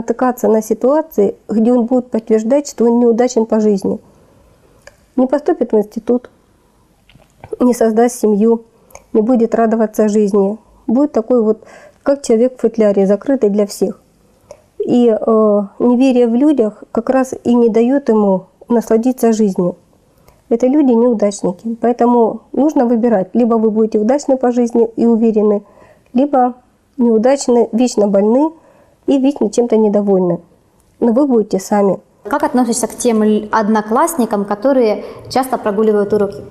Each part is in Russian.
натыкаться на ситуации, где он будет подтверждать, что он неудачен по жизни. Не поступит в институт, не создаст семью, не будет радоваться жизни. Будет такой вот, как человек в футляре, закрытый для всех. И э, неверие в людях как раз и не дает ему насладиться жизнью. Это люди неудачники. Поэтому нужно выбирать. Либо вы будете удачны по жизни и уверены, либо неудачны, вечно больны и вечно чем-то недовольны. Но вы будете сами. Как относишься к тем л- одноклассникам, которые часто прогуливают уроки?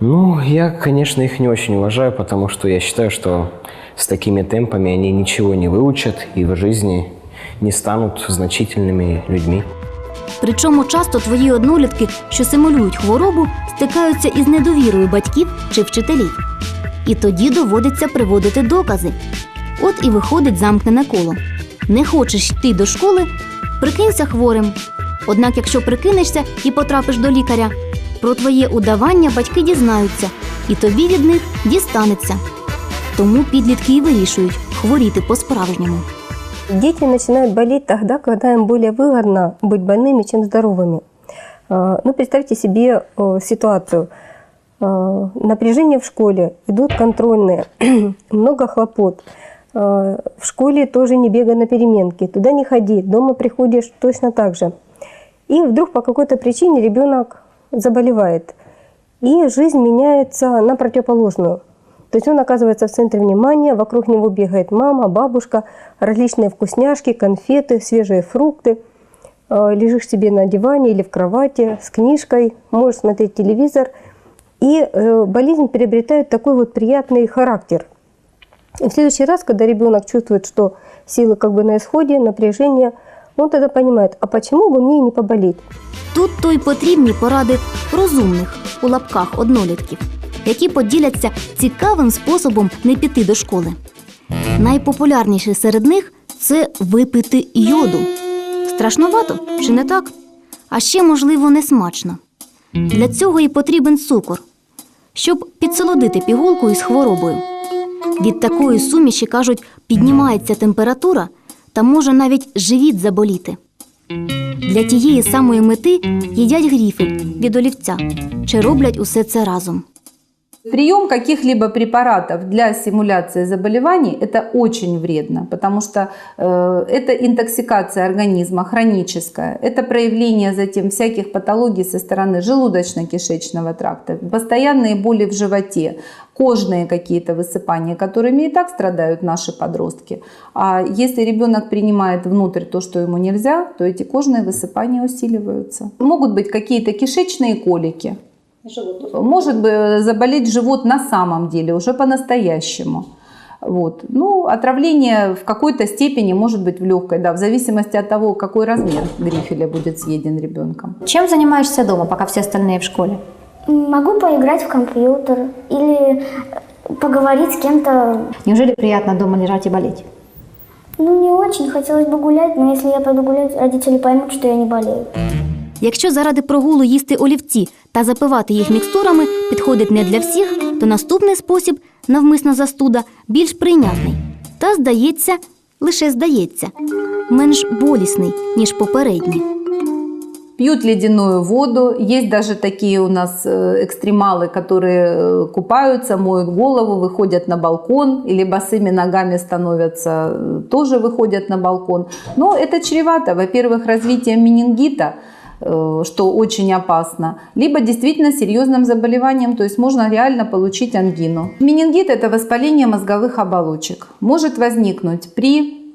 Ну, я, конечно, их не очень уважаю, потому что я считаю, что с такими темпами они ничего не выучат и в жизни не станут значительными людьми. Причому часто твої однолітки, що симулюють хворобу, стикаються із недовірою батьків чи вчителів. І тоді доводиться приводити докази. От і виходить замкнене коло. Не хочеш йти до школи, прикинься хворим. Однак, якщо прикинешся і потрапиш до лікаря, про твоє удавання батьки дізнаються, і тобі від них дістанеться. Тому підлітки і вирішують хворіти по-справжньому. Дети начинают болеть тогда, когда им более выгодно быть больными, чем здоровыми. А, Ну, представьте себе э, ситуацию. А, Напряжение в школе, идут контрольные, много хлопот. А, В школе тоже не бегай на переменки, туда не ходи, дома приходишь точно так же. И вдруг по какой-то причине ребенок заболевает. И жизнь меняется на противоположную. То есть он оказывается в центре внимания, вокруг него бегает мама, бабушка, различные вкусняшки, конфеты, свежие фрукты. Э, Лежишь себе на диване или в кровати с книжкой, можешь смотреть телевизор. И э, болезнь приобретает такой вот приятный характер. И в следующий раз, когда ребенок чувствует, что силы как бы на исходе, напряжение, он тогда понимает, а почему бы мне и не поболеть? Тут то й потрібні поради розумних у лапках однолітків, які поділяться цікавим способом не піти до школи. Найпопулярніший серед них це випити йоду. Страшновато чи не так? А ще, можливо, несмачно. Для цього і потрібен цукор, щоб підсолодити пігулку із хворобою. Від такої суміші, кажуть, піднімається температура та може навіть живіт заболіти. Для тієї самої мети їдять гріфель від олівця чи роблять усе це разом. Прием каких-либо препаратов для симуляции заболеваний – это очень вредно, потому что э, это интоксикация организма хроническая, это проявление затем всяких патологий со стороны желудочно-кишечного тракта, постоянные боли в животе, кожные какие-то высыпания, которыми и так страдают наши подростки. А если ребенок принимает внутрь то, что ему нельзя, то эти кожные высыпания усиливаются. Могут быть какие-то кишечные колики, может бы заболеть живот на самом деле, уже по-настоящему. Вот. Ну, отравление в какой-то степени может быть в легкой, да, в зависимости от того, какой размер грифеля будет съеден ребенком. Чим займаєшся вдома, поки всі остальні в школі? Могу поиграть в компьютер или поговорить с кем-то. Неужели приятно дома лежать и болеть? Ну, не очень. Хотелось бы гулять, но если я пойду гулять, родители поймут, что я не болею. Якщо заради прогулу їсти олівці та запивати їх мікстурами підходить не для всіх, то наступний спосіб навмисна застуда більш прийнятний. Та здається, лише здається, менш болісний, ніж попередній. Пьют ледяную воду. Есть даже такие у нас э, экстремалы, которые э, купаются, моют голову, выходят на балкон или босыми ногами становятся, э, тоже выходят на балкон. Но это чревато, во-первых, развитием менингита, э, что очень опасно, либо действительно серьезным заболеванием, то есть можно реально получить ангину. Менингит – это воспаление мозговых оболочек. Может возникнуть при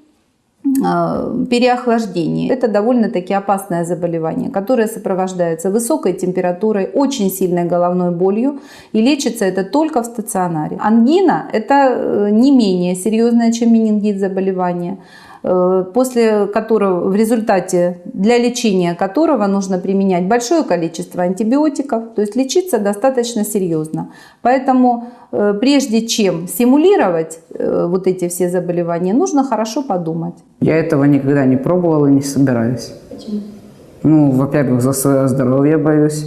э, переохлаждении. Это довольно-таки опасное заболевание, которое сопровождается высокой температурой, очень сильной головной болью и лечится это только в стационаре. Ангина – это э, не менее серьезное, чем менингит заболевание э, после которого, в результате для лечения которого нужно применять большое количество антибиотиков, то есть лечиться достаточно серьезно. Поэтому э, прежде чем симулировать э, вот эти все заболевания, нужно хорошо подумать. Я этого никогда не пробовал и не собираюсь. Почему? Ну, во-первых, за свое здоровье боюсь.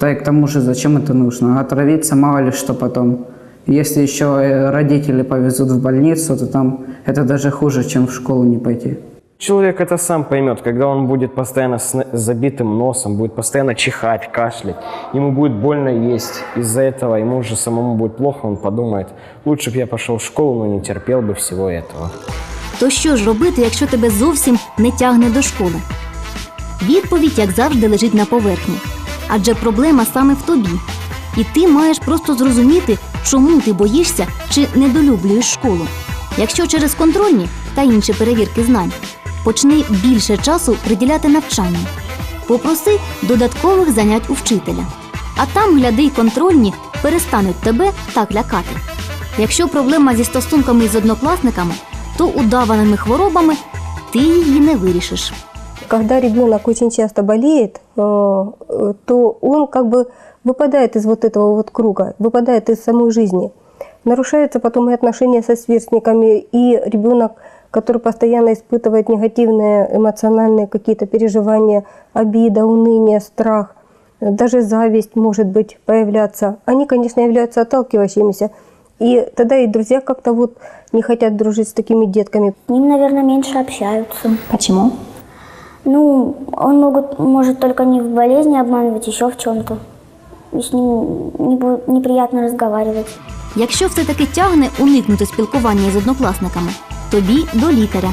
Да и к тому же, зачем это нужно? Отравиться мало ли что потом. Если еще э, родители повезут в больницу, то там это даже хуже, чем в школу не пойти. Человек это сам поймет, когда он будет постоянно с на- забитым носом, будет постоянно чихать, кашлять, ему будет больно есть. Из-за этого ему уже самому будет плохо, он подумает, лучше бы я пошел в школу, но не терпел бы всего этого. То що ж робити, якщо тебе зовсім не тягне до школи? Відповідь, як завжди, лежить на поверхні. Адже проблема саме в тобі. І ти маєш просто зрозуміти, чому ти боїшся чи недолюблюєш школу. Якщо через контрольні та інші перевірки знань, почни більше часу приділяти навчанню. Попроси додаткових занять у вчителя. А там, гляди, й контрольні перестануть тебе так лякати. Якщо проблема зі стосунками з однокласниками, то удаваними хворобами ти її не вирішиш. Когда ребенок очень часто болеет, э, э, то он как бы выпадает из вот этого вот круга, выпадает из самой жизни. Нарушаются потом и отношения со сверстниками, и ребенок, который постоянно испытывает негативные эмоциональные какие-то переживания, обида, уныние, страх, даже зависть может быть появляться. Они, конечно, являются отталкивающимися. И тогда и друзья как-то вот не хотят дружить с такими детками. С ним, наверное, меньше общаются. Почему? Ну, он могут, может только не в болезни обманывать, еще в чем-то. И с ним не будет неприятно разговаривать. Якщо все-таки тягне уникнути спілкування з однокласниками, тобі до лікаря.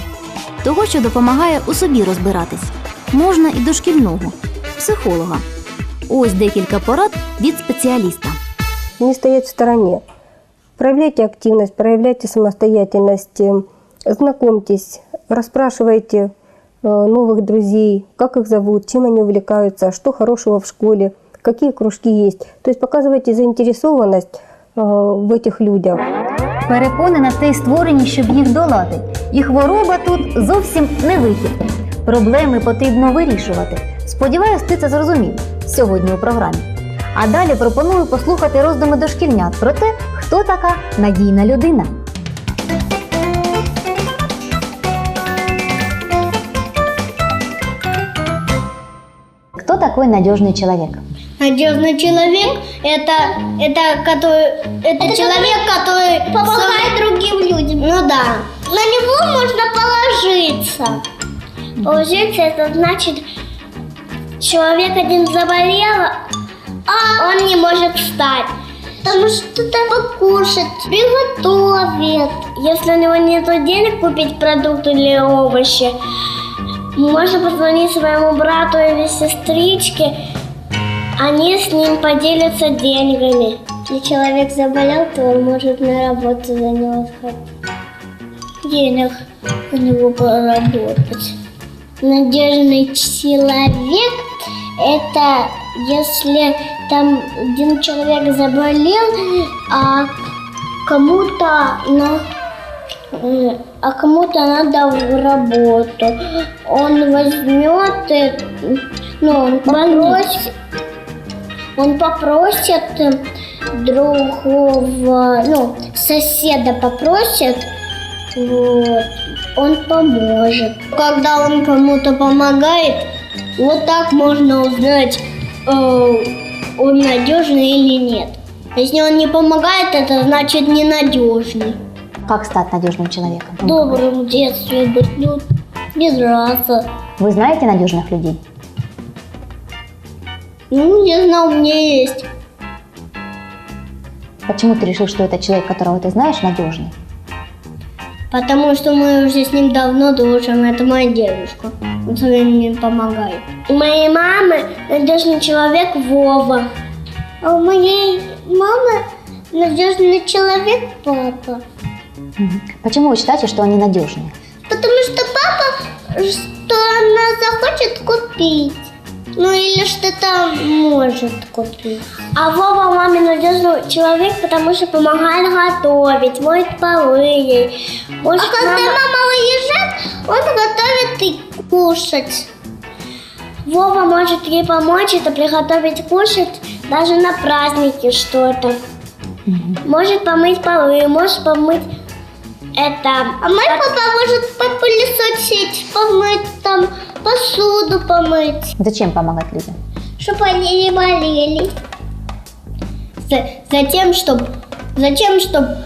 Того, що допомагає у собі розбиратись. Можна і до шкільного, психолога. Ось декілька порад від спеціаліста. не стоять в стороне. Проявляйте активность, проявляйте самостоятельность, э, знакомьтесь, расспрашивайте э, новых друзей, как их зовут, чем они увлекаются, что хорошего в школе, какие кружки есть. То есть показывайте заинтересованность э, в этих людях. Перепони те й створені, щоб їх долати. І хвороба тут зовсім не вихід. Проблеми потрібно вирішувати. Сподіваюсь, ти це зрозумів сьогодні у програмі. А далі пропоную послухати роздуми дошкільнят про те, хто така надійна людина. Кто такой надежный человек? Надежный человек это это который это, человек, который помогает другим людям. Ну да. На него можно положиться. Положиться это значит человек один заболел, а он не может встать. Потому что там покушать, приготовит. Если у него нет денег купить продукты или овощи, можно позвонить своему брату или сестричке, они с ним поделятся деньгами. Если человек заболел, то он может на работу за него сходить. Денег у него поработать. Надежный человек – это если там один человек заболел, а кому-то на а кому-то надо в работу. Он возьмет, ну, он попросит, он попросит э, другого, ну, соседа попросит, вот, он поможет. Когда он кому-то помогает, вот так можно узнать, э, он надежный или нет. Если он не помогает, это значит ненадежный. Как стать надежным человеком? Добрым в детстве быть, ну, не драться. Вы знаете надежных людей? Ну, не знаю, у меня есть. Почему ты решил, что это человек, которого ты знаешь, надежный? Потому что мы уже с ним давно дружим. Это мой дедушка. Он все время мне помогает. У моей мамы надежный человек Вова. А у моей мамы надежный человек папа. Почему вы считаете, что они надежные? Потому что папа, что она захочет купить. Ну или что-то может купить. А Вова маме надежный человек, потому что помогает готовить, моет полы ей. Может, а когда мама уезжает, он готовит и кушать. Вова может ей помочь это приготовить кушать даже на празднике что-то. Может помыть полы, может помыть это. А мой папа может попылесосить, помыть там, посуду помыть, Зачем помогать людям? чтобы они не болели. За- Затем, чтобы затем, чтобы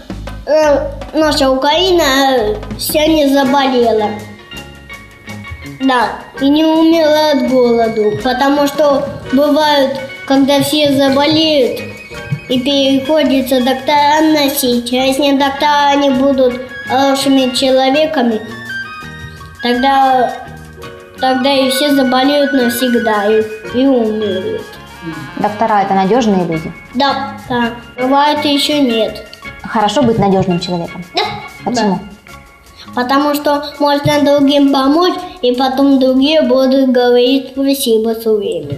наша Украина все не заболела. Да, и не умерла от голоду, потому что бывают, когда все заболеют, и приходится доктора носить. А если доктора не будут хорошими человеками, тогда, тогда и все заболеют навсегда и, и умирают. Доктора – это надежные люди. Да, да, бывает и еще нет. Хорошо быть надежным человеком. Да. Почему? Потому что можно другим помочь, и потом другие будут говорить спасибо все время.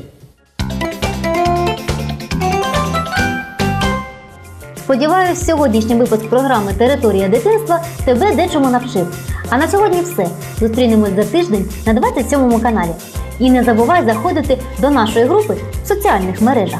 Сподіваюсь, сьогоднішній випуск програми Територія дитинства тебе дечому навчив. А на сьогодні все. Зустрінемось за тиждень на 27 каналі. І не забувай заходити до нашої групи в соціальних мережах.